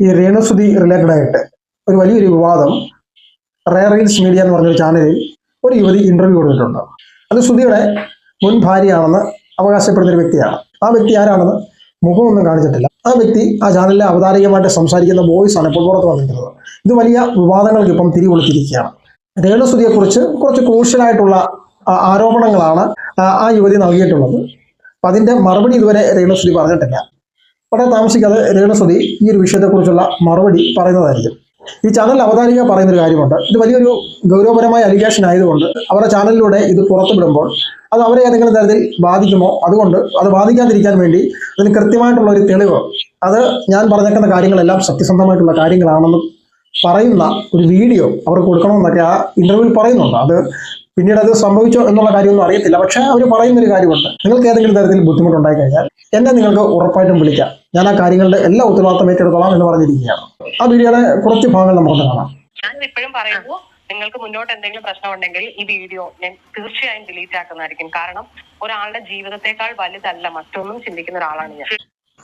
ഈ രേണുസുതി റിലേറ്റഡ് ആയിട്ട് ഒരു വലിയൊരു വിവാദം റയർ റീൽസ് മീഡിയ എന്ന് പറഞ്ഞൊരു ചാനലിൽ ഒരു യുവതി ഇന്റർവ്യൂ കൊടുത്തിട്ടുണ്ട്. അത് സുധിയുടെ മുൻ ഭാര്യയാണെന്ന് അവകാശപ്പെടുന്ന ഒരു വ്യക്തിയാണ്. ആ വ്യക്തി ആരാണെന്ന് മുഖമൊന്നും കാണിച്ചിട്ടില്ല. ആ വ്യക്തി ആ ചാനലിലെ അവതാരികമായിട്ട് സംസാരിക്കുന്ന വോയിസ് ആണ് ഇപ്പോൾ പുറത്ത് വന്നിരിക്കുന്നത്. ഇത് വലിയ വിവാദങ്ങൾക്ക് ഇപ്പം തിരികൊളുത്തിരിക്കുകയാണ്. രേണുസുതിയെക്കുറിച്ച് കുറച്ച് ക്രൂഷ്യലായിട്ടുള്ള ആരോപണങ്ങളാണ് ആ യുവതി നൽകിയിട്ടുള്ളത്. അപ്പം അതിന്റെ മറുപടി ഇതുവരെ രേണുസുതി പറഞ്ഞിട്ടില്ല. വളരെ താമസിക്കാതെ രേണസ്വതി ഈ ഒരു വിഷയത്തെക്കുറിച്ചുള്ള മറുപടി പറയുന്നതായിരിക്കും. ഈ ചാനൽ അവതാരിക പറയുന്ന ഒരു കാര്യമുണ്ട്. ഇത് വലിയൊരു ഗൗരവപരമായ അലിഗേഷൻ ആയതുകൊണ്ട് അവരുടെ ചാനലിലൂടെ ഇത് പുറത്തുവിടുമ്പോൾ അത് അവരെ ഏതെങ്കിലും തരത്തിൽ ബാധിക്കുമോ? അതുകൊണ്ട് അത് ബാധിക്കാതിരിക്കാൻ വേണ്ടി അതിന് കൃത്യമായിട്ടുള്ള ഒരു തെളിവ് അത് ഞാൻ പറഞ്ഞേക്കുന്ന കാര്യങ്ങളെല്ലാം സത്യസന്ധമായിട്ടുള്ള കാര്യങ്ങളാണെന്ന് പറയുന്ന ഒരു വീഡിയോ അവർ കൊടുക്കണമെന്നൊക്കെ ആ ഇന്റർവ്യൂവിൽ പറയുന്നുണ്ട്. അത് പിന്നീട് അത് സംഭവിച്ചോ എന്നുള്ള കാര്യമൊന്നും അറിയത്തില്ല. പക്ഷേ അവർ പറയുന്ന ഒരു കാര്യമുണ്ട്. നിങ്ങൾക്ക് ഏതെങ്കിലും തരത്തിൽ ബുദ്ധിമുട്ടുണ്ടായി കഴിഞ്ഞാൽ എന്നെ നിങ്ങൾക്ക് ഉറപ്പായിട്ടും വിളിക്കാം. ഞാൻ ആ കാര്യങ്ങളുടെ എല്ലാ ഉത്തരവാദിത്തം ഏറ്റെടുത്തോളാം എന്ന് പറഞ്ഞിരിക്കുകയാണ്. ആ വീഡിയോയുടെ കുറച്ച് ഭാഗങ്ങൾ നമുക്ക് കാണാം. ഞാൻ എപ്പോഴും പറയുന്നു നിങ്ങൾക്ക് മുന്നോട്ട് എന്തെങ്കിലും പ്രശ്നം ഉണ്ടെങ്കിൽ ഈ വീഡിയോ ഞാൻ തീർച്ചയായും ഡിലീറ്റ് ആക്കുന്നതായിരിക്കും. കാരണം ഒരാളുടെ ജീവിതത്തെക്കാൾ വലുതല്ല മറ്റൊന്നും ചിന്തിക്കുന്ന ഒരാളാണ് ഞാൻ.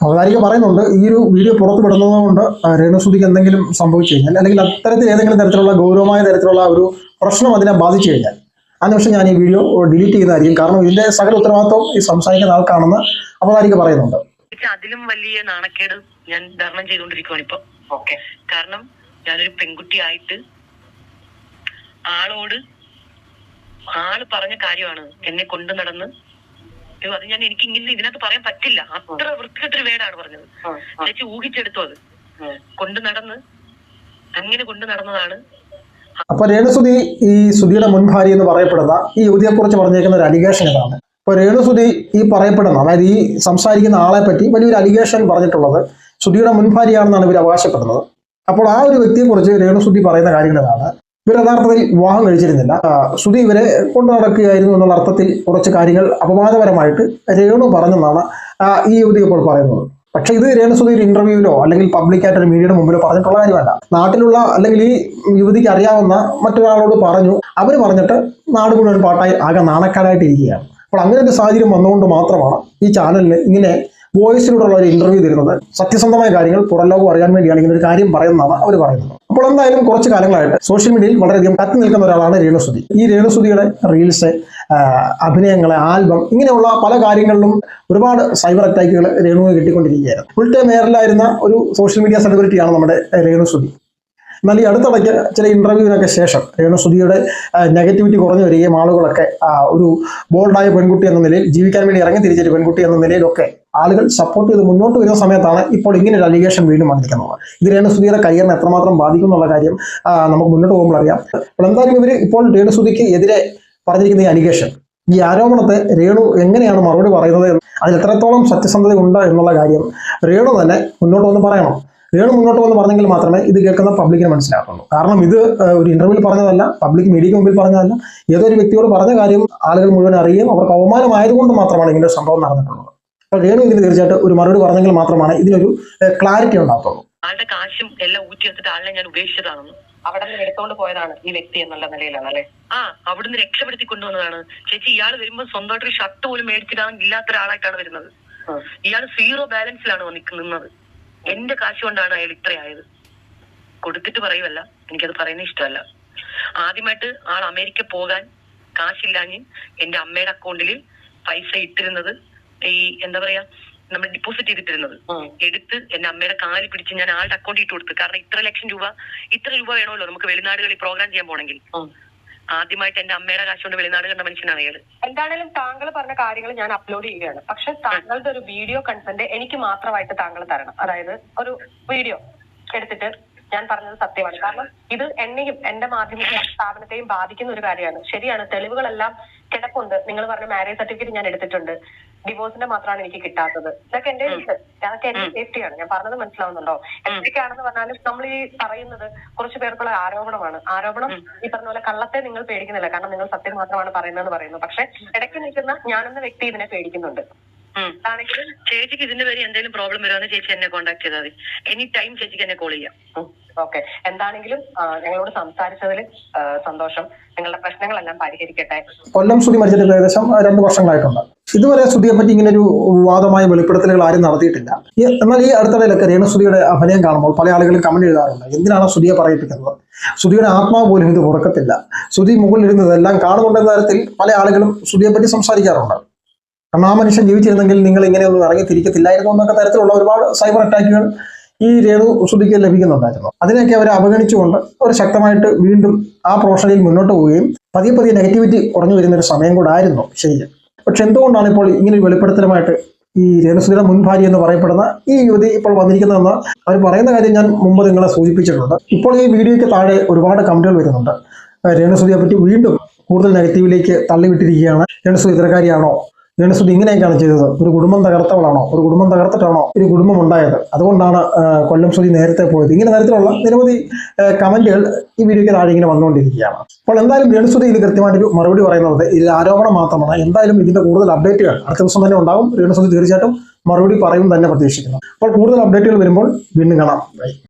അവതാരിക പറയുന്നുണ്ട് ഈ ഒരു വീഡിയോ പുറത്തു വിടുന്നത് കൊണ്ട് രേണുസുതിക്ക് എന്തെങ്കിലും സംഭവിച്ചു കഴിഞ്ഞാൽ അല്ലെങ്കിൽ അത്തരത്തിൽ ഏതെങ്കിലും തരത്തിലുള്ള ഗൗരവമായ തരത്തിലുള്ള ഒരു പ്രശ്നം അതിനെ ബാധിച്ചു കഴിഞ്ഞാൽ ആ നിമിഷം ഞാൻ ഈ വീഡിയോ ഡിലീറ്റ് ചെയ്യുന്നതായിരിക്കും കാരണം ഇതിന്റെ സകല ഉത്തരവാദിത്വം ഈ സംസാരിക്കുന്ന ആൾക്കാണെന്ന് അവതാരിക പറയുന്നുണ്ട്. അതിലും വലിയ നാണക്കേട് ഞാൻ ധർമ്മം ചെയ്തുകൊണ്ടിരിക്കുവാണ് ഇപ്പൊ. ഓക്കെ. കാരണം ഞാനൊരു പെൺകുട്ടിയായിട്ട് ആളോട് ആൾ പറഞ്ഞ കാര്യമാണ് എന്നെ കൊണ്ടു നടന്ന്. അത് ഞാൻ എനിക്ക് ഇങ്ങനെ ഇതിനകത്ത് പറയാൻ പറ്റില്ല. അത്ര വൃത്തികെട്ടൊരു വേടാണ് പറഞ്ഞത്. ചേച്ചി ഊഹിച്ചെടുത്തു അത്. കൊണ്ടു നടന്ന് അങ്ങനെ കൊണ്ടു നടന്നതാണ് അപ്പൊ രേണുസുതി ഈ സുധിയുടെ മുൻ ഭാര്യ എന്ന് പറയപ്പെടുന്ന ഈ യുവതിയെക്കുറിച്ച് പറഞ്ഞേക്കുന്ന ഒരു അലിഗേഷൻ ഇതാണ്. ഇപ്പൊ രേണുസുതി ഈ പറയപ്പെടുന്ന അതായത് ഈ സംസാരിക്കുന്ന ആളെ പറ്റി വലിയൊരു അലിഗേഷൻ പറഞ്ഞിട്ടുള്ളത് സുധിയുടെ മുൻ ഭാര്യയാണെന്നാണ് ഇവർ അവകാശപ്പെടുന്നത്. അപ്പോൾ ആ ഒരു വ്യക്തിയെക്കുറിച്ച് രേണുസുതി പറയുന്ന കാര്യങ്ങൾ ഇതാണ്. ഇവർ യഥാർത്ഥത്തിൽ വിവാഹം കഴിച്ചിരുന്നില്ല. സുധി ഇവരെ കൊണ്ടു നടക്കുകയായിരുന്നു എന്നുള്ള അർത്ഥത്തിൽ കുറച്ച് കാര്യങ്ങൾ അപവാദപരമായിട്ട് രേണു പറഞ്ഞെന്നാണ് ഈ യുവതി ഇപ്പോൾ പറയുന്നത്. പക്ഷെ ഇത് രേണുസുതി ഒരു ഇന്റർവ്യൂവിലോ അല്ലെങ്കിൽ പബ്ലിക്കായിട്ട് ഒരു മീഡിയയുടെ മുമ്പിലോ പറഞ്ഞിട്ടുള്ള കാര്യമല്ല. നാട്ടിലുള്ള അല്ലെങ്കിൽ ഈ യുവതിക്ക് അറിയാവുന്ന മറ്റൊരാളോട് പറഞ്ഞു. അവർ പറഞ്ഞിട്ട് നാട് മുഴുവൻ പാട്ടായി ആകെ നാണക്കാരായിട്ട് ഇരിക്കുകയാണ് അപ്പോൾ അങ്ങനെ ഒരു സാഹചര്യം വന്നുകൊണ്ട് മാത്രമാണ് ഈ ചാനലിന് ഇങ്ങനെ വോയിസിലൂടെയുള്ള ഒരു ഇന്റർവ്യൂ തരുന്നത്. സത്യസന്ധമായ കാര്യങ്ങൾ പുറം ലോകം അറിയാൻ വേണ്ടിയാണ് ഇങ്ങനെ ഒരു കാര്യം പറയുന്നതാണ് അവർ പറയുന്നത്. അപ്പോൾ എന്തായാലും കുറച്ച് കാലങ്ങളായിട്ട് സോഷ്യൽ മീഡിയയിൽ വളരെയധികം കത്തി നിൽക്കുന്ന ഒരാളാണ് രേണുസുതി ഈ രേണുസുതിയുടെ റീൽസ് അഭിനയങ്ങളെ ആൽബം ഇങ്ങനെയുള്ള പല കാര്യങ്ങളിലും ഒരുപാട് സൈബർ അറ്റാക്കുകൾ രേണുവിന് കിട്ടിക്കൊണ്ടിരിക്കുകയായിരുന്നു ഫുൾ ടൈം എയറിലായിരുന്ന ഒരു സോഷ്യൽ മീഡിയ സെലിബ്രിറ്റിയാണ് നമ്മുടെ രേണു സുധി. എന്നാൽ ഈ അടുത്തിടയ്ക്ക് ചില ഇന്റർവ്യൂവിനൊക്കെ ശേഷം രേണുസുതിയുടെ നെഗറ്റിവിറ്റി കുറഞ്ഞു വരികയും ആളുകളൊക്കെ ഒരു ബോൾഡായ പെൺകുട്ടി എന്ന നിലയിൽ ജീവിക്കാൻ വേണ്ടി ഇറങ്ങി തിരിച്ചൊരു പെൺകുട്ടി എന്ന നിലയിലൊക്കെ ആളുകൾ സപ്പോർട്ട് ചെയ്ത് മുന്നോട്ട് വരുന്ന സമയത്താണ് ഇപ്പോൾ ഇങ്ങനെ ഒരു അലിഗേഷൻ വീണ്ടും വന്നിരിക്കുന്നത്. ഇത് രേണുസുതിയുടെ കരിയറിനെ എത്രമാത്രം ബാധിക്കും എന്നുള്ള കാര്യം നമുക്ക് മുന്നോട്ട് പോകുമ്പോൾ അറിയാം. എന്തായാലും ഇവർ ഇപ്പോൾ രേണുസുതിക്ക് എതിരെ പറഞ്ഞിരിക്കുന്ന ഈ അലിഗേഷൻ ഈ ആരോപണത്തെ രേണു എങ്ങനെയാണ് മറുപടി പറയുന്നത് അതിൽ എത്രത്തോളം സത്യസന്ധത ഉണ്ട് എന്നുള്ള കാര്യം രേണു തന്നെ മുന്നോട്ട് വന്ന് പറയണം. രേണു മുന്നോട്ട് വന്ന് പറഞ്ഞെങ്കിൽ മാത്രമേ ഇത് കേൾക്കുന്ന പബ്ലിക്കിന് മനസ്സിലാക്കുള്ളൂ കാരണം ഇത് ഒരു ഇന്റർവ്യൂവിൽ പറഞ്ഞതല്ല പബ്ലിക് മീഡിയയ്ക്ക് മുമ്പിൽ പറഞ്ഞതല്ല. ഏതൊരു വ്യക്തിയോട് പറഞ്ഞ കാര്യം ആളുകൾ മുഴുവൻ അറിയുകയും അവർക്ക് അവമാനമായതുകൊണ്ട് മാത്രമാണ് ഇങ്ങനെ സംഭവം നടന്നിട്ടുള്ളത്. അപ്പോൾ രേണു ഇതിന് തീർച്ചയായിട്ടും ഒരു മറുപടി പറഞ്ഞെങ്കിൽ മാത്രമാണ് ഇതിനൊരു ക്ലാരിറ്റി ഉണ്ടാകത്തുള്ളൂ. ആളുടെ കാശും എല്ലാം ഊറ്റിയെടുത്തിട്ട് ആളിനെ ഞാൻ ഉപേക്ഷിച്ചതാണെന്ന്. അവിടെ നിന്ന് എടുത്തോണ്ട് പോയതാണ് ഈ വ്യക്തി എന്നുള്ള നിലയിലാണ് അല്ലെ ആ അവിടുന്ന് രക്ഷപ്പെടുത്തി കൊണ്ടുവന്നതാണ്. ചേച്ചി ഇയാൾ വരുമ്പോൾ സ്വന്തമായിട്ട് ഒരു ഷർട്ട് പോലും മേടിച്ചിടാൻ ഇല്ലാത്ത ഒരാളായിട്ടാണ് വരുന്നത്. ഇയാൾ സീറോ ബാലൻസിലാണ് വന്നിക്ക് നിന്നത് എന്റെ കാശ് കൊണ്ടാണ് അയാൾ ഇത്രയായത് കൊടുത്തിട്ട് പറയുമല്ല എനിക്കത് പറയുന്ന ഇഷ്ടമല്ല. ആദ്യമായിട്ട് ആൾ അമേരിക്ക പോകാൻ കാശില്ലാഞ്ഞ് എന്റെ അമ്മയുടെ അക്കൗണ്ടിൽ പൈസ ഇട്ടിരുന്നത് ഈ എന്താ പറയാ നമ്മൾ ഡിപ്പോസിറ്റ് ചെയ്തിട്ടിരുന്നത്. എടുത്ത് എന്റെ അമ്മയുടെ കാലിൽ പിടിച്ച് ഞാൻ ആളുടെ അക്കൗണ്ട് ഇട്ട് കൊടുത്തു. കാരണം ഇത്ര ലക്ഷം രൂപ ഇത്ര രൂപ വേണമല്ലോ നമുക്ക് വെളിനാടുകളിൽ പ്രോഗ്രാം ചെയ്യാൻ പോണെങ്കിൽ. ആദ്യമായിട്ട് എന്റെ അമ്മയുടെ കാശ് കൊണ്ട് വെളിനാട് കണ്ട മനുഷ്യനാണ് അയാൾ എന്താണേലും താങ്കൾ പറഞ്ഞ കാര്യങ്ങൾ ഞാൻ അപ്ലോഡ് ചെയ്യുകയാണ്. പക്ഷെ താങ്കളുടെ ഒരു വീഡിയോ കൺസെന്റ് എനിക്ക് മാത്രമായിട്ട് താങ്കൾ തരണം. അതായത് ഒരു വീഡിയോ എടുത്തിട്ട് ഞാൻ പറഞ്ഞത് സത്യമാണ്. കാരണം ഇത് എന്നെയും എന്റെ മാധ്യമ സ്ഥാപനത്തെയും ബാധിക്കുന്ന ഒരു കാര്യമാണ്. ശരിയാണ് തെളിവുകളെല്ലാം കിടപ്പുണ്ട്. നിങ്ങൾ പറഞ്ഞ മാരേജ് സർട്ടിഫിക്കറ്റ് ഞാൻ എടുത്തിട്ടുണ്ട്. ഡിവോഴ്സിന്റെ മാത്രമാണ് എനിക്ക് കിട്ടാത്തത്. ഇതൊക്കെ എന്റെ അതൊക്കെ എന്റെ സേഫ്റ്റിയാണ് ഞാൻ പറഞ്ഞത് മനസ്സിലാവുന്നുണ്ടോ? എന്തൊക്കെയാണെന്ന് പറഞ്ഞാലും നമ്മൾ ഈ പറയുന്നത് കുറച്ച് പേർക്കുള്ള ആരോപണമാണ്. ആരോപണം ഈ പറഞ്ഞ പോലെ കള്ളത്തെ നിങ്ങൾ പേടിക്കുന്നില്ല. കാരണം നിങ്ങൾ സത്യം മാത്രമാണ് പറയുന്നതെന്ന് പറയുന്നു. പക്ഷെ ഇടയ്ക്ക് നിൽക്കുന്ന ഞാനെന്ന വ്യക്തി ഇതിനെ പേടിക്കുന്നുണ്ട്. ആണെങ്കിലും ചേച്ചിക്ക് ഇതിന്റെ പേര് എന്തെങ്കിലും പ്രോബ്ലം വരുവാണെങ്കിൽ ചേച്ചി എന്നെ കോൺടാക്ട് ചെയ്താൽ മതി. എനി ടൈം ചേച്ചിക്ക് എന്നെ കോൾ ചെയ്യാം. ഓക്കെ. എന്താണെങ്കിലും ഞങ്ങളോട് സംസാരിച്ചതിൽ സന്തോഷം. നിങ്ങളുടെ പ്രശ്നങ്ങളെല്ലാം പരിഹരിക്കട്ടെ. കൊല്ലം ശ്രുതി മരിച്ചിട്ട് ഏകദേശം രണ്ട് വർഷങ്ങളായിട്ടുണ്ട്. ഇതുവരെ ശ്രുതിയെ പറ്റി ഇങ്ങനെ ഒരു വാദമായ വെളിപ്പെടുത്തലുകൾ ആരും നടത്തിയിട്ടില്ല. എന്നാൽ ഈ അടുത്തിടയിലൊക്കെ രേണുസുതിയുടെ അഭിനയം കാണുമ്പോൾ പല ആളുകളും കമന്റ് എഴുതാറുണ്ട്. എന്തിനാണ് ശ്രുതിയെ പറയിപ്പിക്കുന്നത്? ശ്രുതിയുടെ ആത്മാവ് പോലും ഇത് ഉറക്കത്തില്ല ശ്രുതി മുകളിലിരുന്നതെല്ലാം കാണുന്നുണ്ടെന്ന തരത്തിൽ പല ആളുകളും ശ്രുതിയെ പറ്റി സംസാരിക്കാറുണ്ട്. കാരണം ആ മനുഷ്യൻ ജീവിച്ചിരുന്നെങ്കിൽ നിങ്ങൾ ഇങ്ങനെയൊന്നും ഇറങ്ങി തിരിക്കത്തില്ലായിരുന്നു എന്നൊക്കെ തരത്തിലുള്ള ഒരുപാട് സൈബർ അറ്റാക്കുകൾ ഈ രേണു ശ്രുതിക്ക് ലഭിക്കുന്നുണ്ടായിരുന്നു. അതിനെയൊക്കെ അവർ അവഗണിച്ചുകൊണ്ട് അവർ ശക്തമായിട്ട് വീണ്ടും ആ പ്രൊഫഷനിൽ മുന്നോട്ട് പോവുകയും പതിയെ പതിയെ നെഗറ്റിവിറ്റി കുറഞ്ഞു വരുന്ന ഒരു സമയം കൂടെ ആയിരുന്നു. ശരിക്കും പക്ഷെ എന്തുകൊണ്ടാണ് ഇപ്പോൾ ഇങ്ങനെ വെളിപ്പെടുത്തലുമായിട്ട് ഈ രേണുസുതിയുടെ മുൻ ഭാര്യ എന്ന് പറയപ്പെടുന്ന ഈ യുവതി ഇപ്പോൾ വന്നിരിക്കുന്നതെന്ന് അവർ പറയുന്ന കാര്യം ഞാൻ മുമ്പ് നിങ്ങളെ സൂചിപ്പിച്ചിട്ടുണ്ട്. ഇപ്പോൾ ഈ വീഡിയോയ്ക്ക് താഴെ ഒരുപാട് കമന്റുകൾ വരുന്നുണ്ട്. ഏഹ് രേണുസുതിയെ പറ്റി വീണ്ടും കൂടുതൽ നെഗറ്റീവിലേക്ക് തള്ളിവിട്ടിരിക്കുകയാണ്. രേണുസുതി ഇത്തരക്കാരിയാണോ? രേണുസുതി ഇങ്ങനെയൊക്കെയാണ് ചെയ്തത്. ഒരു കുടുംബം തകർത്തവളാണോ? ഒരു കുടുംബം തകർത്തിട്ടാണോ ഒരു കുടുംബം ഉണ്ടായത്? അതുകൊണ്ടാണ് കൊല്ലം സുധി നേരത്തെ പോയത്. ഇങ്ങനെ തരത്തിലുള്ള നിരവധി കമന്റുകൾ ഈ വീഡിയോയ്ക്ക് താഴെ ഇങ്ങനെ വന്നുകൊണ്ടിരിക്കുകയാണ്. അപ്പോൾ എന്തായാലും രേണുസുതി ഇതിൽ കൃത്യമായിട്ടൊരു മറുപടി പറയുന്നത് ഇതിൽ ആരോപണം മാത്രമാണ്. എന്തായാലും ഇതിന്റെ കൂടുതൽ അപ്ഡേറ്റുകൾ അടുത്ത ദിവസം തന്നെ ഉണ്ടാകും. രേണുസുതി തീർച്ചയായിട്ടും മറുപടി പറയും തന്നെ പ്രതീക്ഷിക്കുന്നു. അപ്പോൾ കൂടുതൽ അപ്ഡേറ്റുകൾ വരുമ്പോൾ വീണ്ടും കാണാം.